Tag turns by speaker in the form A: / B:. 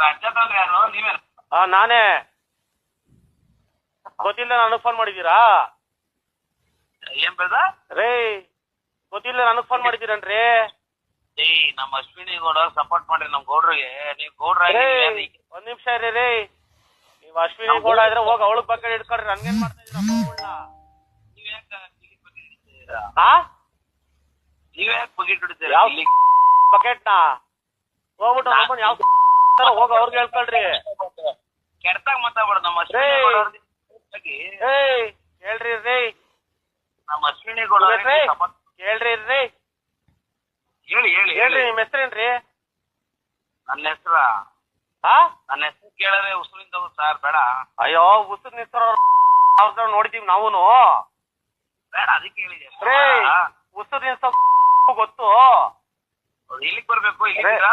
A: ಯಾರು?
B: ಆ ನಾನೇ. ಗೊತ್ತಿಲ್ಲ ನನಗ್ ಫೋನ್ ಮಾಡಿದ್ದೀರಾ?
A: ಏನ್ ಬೇಡ?
B: ರೇ ಗೊತ್ತಿಲ್ಲ ನನಗ್ ಫೋನ್ ಮಾಡಿದ್ದೀರನ್ರಿ?
A: ಏಯ್ ನಮ್ಮ ಅಶ್ವಿನಿ ಗೌಡ ಸಪೋರ್ಟ್ ಮಾಡ್ರಿ ನಮ್ ಗೌಡ್ರಿಗೆ. ನೀವ್ ಗೌಡ್ರ
B: ರೇ ಒಂದ್ ನಿಮಿಷ ಇರಿ ರೇ. ನೀವ್ ಅಶ್ವಿನಿ ಗೌಡ ಇದ್ರೆ ಹೋಗಿ ಅವಳ ಬಗ್ಗೆ ಹಿಡ್ಕೊಳ್ರಿ ನನ್ಗೇನ್ ಮಾಡ್ತಾ
A: ಹಿಡಿತೀರಾ?
B: ಹಾ
A: ನೀವ್ ಯಾಕೆ ಬಕೆಟ್ ಹಿಡಿತೀರಾ
B: ಯಾವ? ಹೋಗ್ಬಿಟ್ಟು ಯಾವ ತರ ಹೋಗಿ ಅವ್ರಿಗೆ ಹೇಳ್ಕೊಳ್ರಿ.
A: ಕೆಡ್ತಾಗ ಮಾತಾಡ್ಬಾರ್ದು ನಮ್ಮ ಅಶ್ವಿನಿ. ಗೌಡ ಅವ್ರಿಗೆ
B: ಏಯ್ ಹೇಳ್ರಿ ರೀ
A: ನಮ್ಮ ಅಶ್ವಿನಿ ಗೌಡ ಅವ್ರಿಗೆ
B: ರೇ
A: support-
B: ಹೇಳ್ರಿ ರೀ
A: ಹೇಳಿ ಹೇಳಿ
B: ಹೇಳ್ರಿ
A: ಹೇಳಿ
B: ನಿಮ್ ಹೆಸರೇನ್ರಿ
A: ನನ್ನ ಹೆಸ್ರ
B: ಹಾ
A: ನನ್ನ ಹೆಸರು ಕೇಳಿದ್ರೆ ಉಸುರಿಂದ ಸರ್ ಬೇಡ.
B: ಅಯ್ಯೋ ಉಸಿರು ನಿಂತರ ಅವ್ರ ನೋಡಿದೀವಿ ನಾವೂನು?
A: ಬೇಡ ಅದಕ್ಕೆ ಹೇಳಿದೆ.
B: ರೇ ಉಸಿರು ನಿಲ್ಸೋ ಗೊತ್ತು?
A: ಇಲ್ಲಿಗೆ ಬರ್ಬೇಕು ಇಲ್ಲಿದ್ದೀರಾ